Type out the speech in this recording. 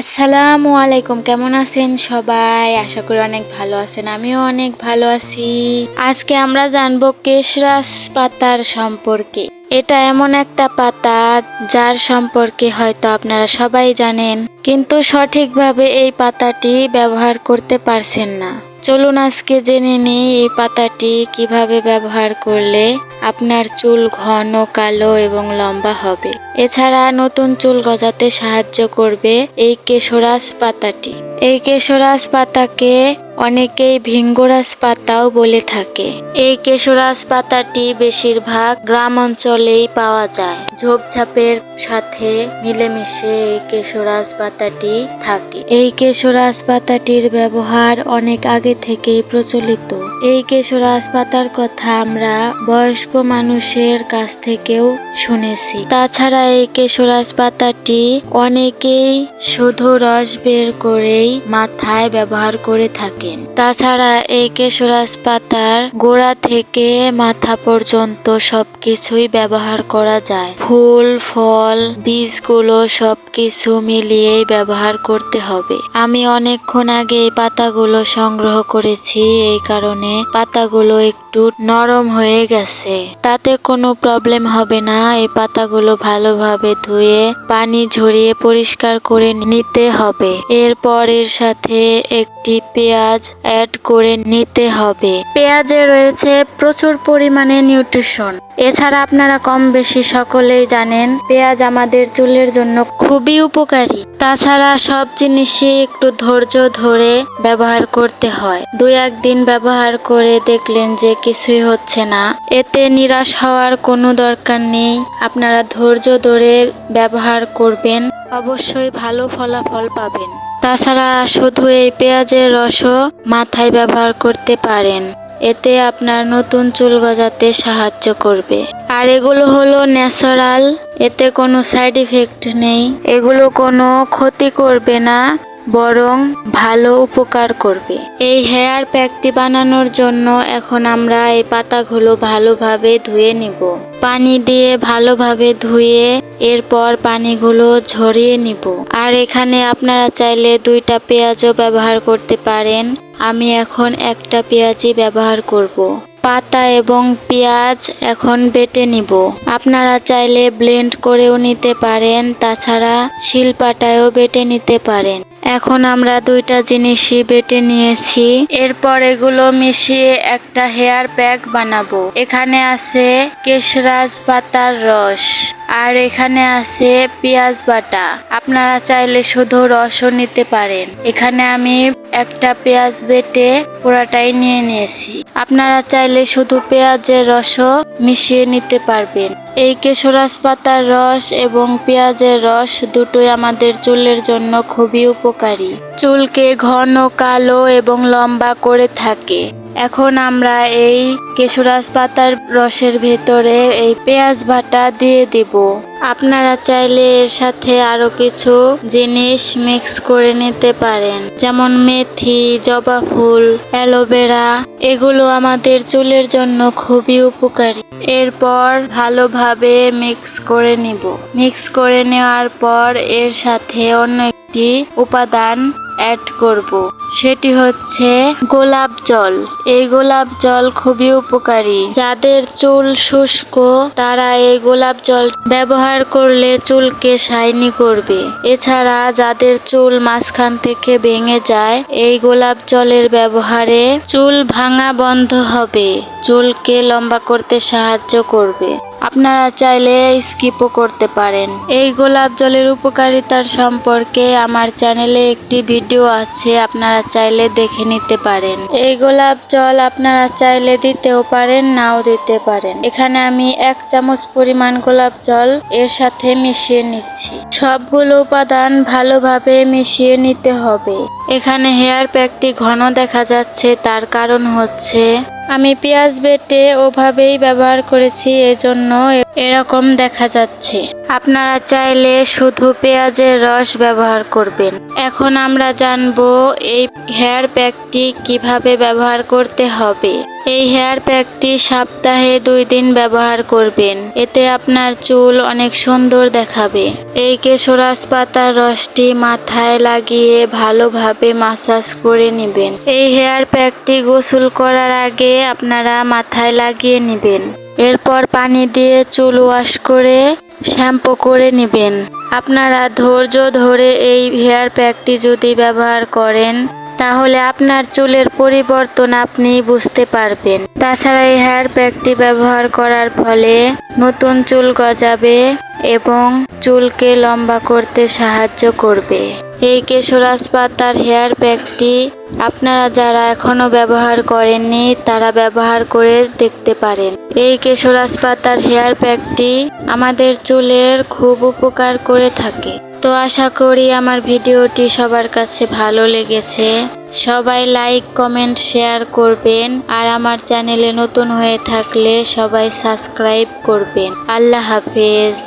আসসালামু আলাইকুম, কেমন আছেন সবাই? আশা করি অনেক ভালো আছেন, আমিও অনেক ভালো আছি। আজকে আমরা জানব কেশরাস পাতার সম্পর্কে। এটা এমন একটা পাতা যার সম্পর্কে হয়তো আপনারা সবাই জানেন, কিন্তু সঠিকভাবে এই পাতাটি ব্যবহার করতে পারছেন না। চলুন আজকে জেনে নিই এই পাতাটি কীভাবে ব্যবহার করলে আপনার চুল ঘন, কালো এবং লম্বা হবে। এছাড়া নতুন চুল গজাতে সাহায্য করবে এই কেশরাস পাতাটি। এই কেশরাস পাতাকে অনেকেই ভিঙ্গরাস পাতাও বলে থাকে। এই কেশরাস পাতাটি বেশিরভাগ গ্রাম অঞ্চলেই পাওয়া যায়। ঝোপঝাপের সাথে মিলেমিশে এই কেশরাস পাতাটি থাকে। এই কেশরাস পাতাটির ব্যবহার অনেক আগে থেকেই প্রচলিত। এই কেশরাস পাতার কথা আমরা বয়স্ক মানুষের কাছ থেকেও শুনেছি। তাছাড়া এই কেশরাস পাতাটি অনেকেই শুধু রস বের করেই মাথায় ব্যবহার করে থাকেন। তাছাড়া এই কেশরাস পাতার গোড়া থেকে মাথা পর্যন্ত সবকিছুই ব্যবহার করা যায়। ফুল, ফল, বীজগুলো সবকিছু মিলিয়েই ব্যবহার করতে হবে। আমি অনেকক্ষণ আগে এই পাতাগুলো সংগ্রহ করেছি, এই কারণে পাতাগুলো একটু নরম হয়ে গেছে। তাতে কোনো প্রবলেম হবে না, এই পাতাগুলো ভালোভাবে ধুয়ে পানি ঝরিয়ে পরিষ্কার করে নিতে হবে। এরপর এর সাথে একটি পেঁয়াজ অ্যাড করে নিতে হবে। পেঁয়াজে রয়েছে প্রচুর পরিমাণে নিউট্রিশন এছাড়া আপনারা কম বেশি সকলেই জানেন, পেঁয়াজ আমাদের চুলের জন্য খুবই উপকারী। তাছাড়া সব জিনিসই একটু ধৈর্য ধরে ব্যবহার করতে হয়। দুই একদিন ব্যবহার করে দেখলেন যে কিছুই হচ্ছে না। এতে নিরাশ হওয়ার কোনো দরকার নেই। আপনারা ধৈর্য ধরে ব্যবহার করবেন। অবশ্যই ভালো ফলাফল পাবেন। তাছাড়া শুধু এই পেঁয়াজের রসও মাথায় ব্যবহার করতে পারেন। এতে আপনার নতুন চুল গজাতে সাহায্য করবে। আর এগুলো হলো ন্যাচারাল, এতে কোনো সাইড ইফেক্ট নেই। এগুলো কোনো ক্ষতি করবে না। বরং ভালো উপকার করবে। এই হেয়ার প্যাকটি বানানোর জন্য এখন আমরা এই পাতাগুলো ভালোভাবে ধুয়ে নিব। পানি দিয়ে ভালোভাবে ধুয়ে এরপর পানিগুলো ঝরিয়ে নিব। আর এখানে আপনারা চাইলে দুইটা পেঁয়াজও ব্যবহার করতে পারেন। আমি এখন একটা পেঁয়াজই ব্যবহার করব। পাতা এবং পেঁয়াজ এখন বেটে নিব। আপনারা চাইলে ব্লেন্ড করেও নিতে পারেন, তাছাড়া শিলপাটায়ও বেটে নিতে পারেন। এখন আমরা দুইটা জিনিসই বেটে নিয়েছি। এরপর এগুলো মিশিয়ে একটা হেয়ার প্যাক বানাবো। এখানে আছে কেশরাজ পাতার রস। আর এখানে আছে পেঁয়াজ বাটা। আপনারা চাইলে শুধু রসও নিতে পারেন। এখানে আমি একটা পেঁয়াজ বেটে পোড়াটাই নিয়ে নিয়েছি। আপনারা চাইলে শুধু পেঁয়াজের রসও মিশিয়ে নিতে পারবেন। এই কেশরাজ পাতার রস এবং পেঁয়াজের রস দুটোই আমাদের চুলের জন্য খুবই উপকারী। চুলকে ঘন, কালো এবং লম্বা করে থাকে। এখন আমরা এই কেশরাজ পাতার রসের ভেতরে এই পেঁয়াজ ভাটা দিয়ে দেব। আপনারা চাইলে এর সাথে আরও কিছু জিনিস মিক্স করে নিতে পারেন। যেমন মেথি, জবা ফুল, অ্যালোভেরা, এগুলো আমাদের চুলের জন্য খুবই উপকারী। এরপর ভালোভাবে মিক্স করে নিব। মিক্স করে নেওয়ার পর এর সাথে অন্য একটি উপাদান অ্যাড করব। সেটি হচ্ছে গোলাপ জল। এই গোলাপ জল খুবই উপকারী। যাদের চুল শুষ্ক, তারা এই গোলাপ জল ব্যবহার করলে চুলকে শাইনি করবে। এছাড়া যাদের চুল মাঝখান থেকে ভেঙে যায়, এই গোলাপ জলের ব্যবহারে চুল ভাঙা বন্ধ হবে। চুলকে লম্বা করতে সাহায্য করবে। আপনারা চাইলে স্কিপও করতে পারেন। এই গোলাপ জলের উপকারিতার সম্পর্কে আমার চ্যানেলে একটি ভিডিও আছে, আপনারা চাইলে দেখে নিতে পারেন। এই গোলাপ জল আপনারা চাইলে দিতেও পারেন, নাও দিতে পারেন। এখানে আমি এক চামচ পরিমাণ গোলাপ জল এর সাথে মিশিয়ে নিচ্ছি। সবগুলো উপাদান ভালোভাবে মিশিয়ে নিতে হবে। এখানে হেয়ার প্যাকটি ঘন দেখা যাচ্ছে, তার কারণ হচ্ছে আমি পেঁয়াজ বেটে ওভাবেই ব্যবহার করেছি এজন্য এরকম দেখা যাচ্ছে। আপনারা চাইলে শুধু পেঁয়াজের রস ব্যবহার করবেন। এখন আমরা জানব এই হেয়ার প্যাকটি কীভাবে ব্যবহার করতে হবে। এই হেয়ার প্যাকটি সপ্তাহে দুই দিন ব্যবহার করবেন। এতে আপনার চুল অনেক সুন্দর দেখাবে। এই কেশরাজ পাতার রসটি মাথায় লাগিয়ে ভালোভাবে মাসাজ করে নেবেন। এই হেয়ার প্যাকটি গোসল করার আগে আপনারা মাথায় লাগিয়ে নেবেন। এরপর পানি দিয়ে চুল ওয়াশ করে শ্যাম্পু করে নেবেন। আপনারা ধৈর্য ধরে এই হেয়ার প্যাকটি যদি ব্যবহার করেন, তাহলে আপনার চুলের পরিবর্তন আপনি বুঝতে পারবেন। তাছাড়া এই হেয়ার প্যাকটি ব্যবহার করার ফলে নতুন চুল গজাবে এবং চুলকে লম্বা করতে সাহায্য করবে। এই কেশরাজ পাতার হেয়ার প্যাকটি আপনারা যারা এখনও ব্যবহার করেননি, তারা ব্যবহার করে দেখতে পারেন। এই কেশরাজ পাতার হেয়ার প্যাকটি আমাদের চুলের খুব উপকার করে থাকে। তো আশা করি আমার ভিডিওটি সবার কাছে ভালো লেগেছে। সবাই লাইক, কমেন্ট, শেয়ার করবেন আর আমার চ্যানেলে নতুন হয়ে থাকলে সবাই সাবস্ক্রাইব করবেন। আল্লাহ হাফেজ।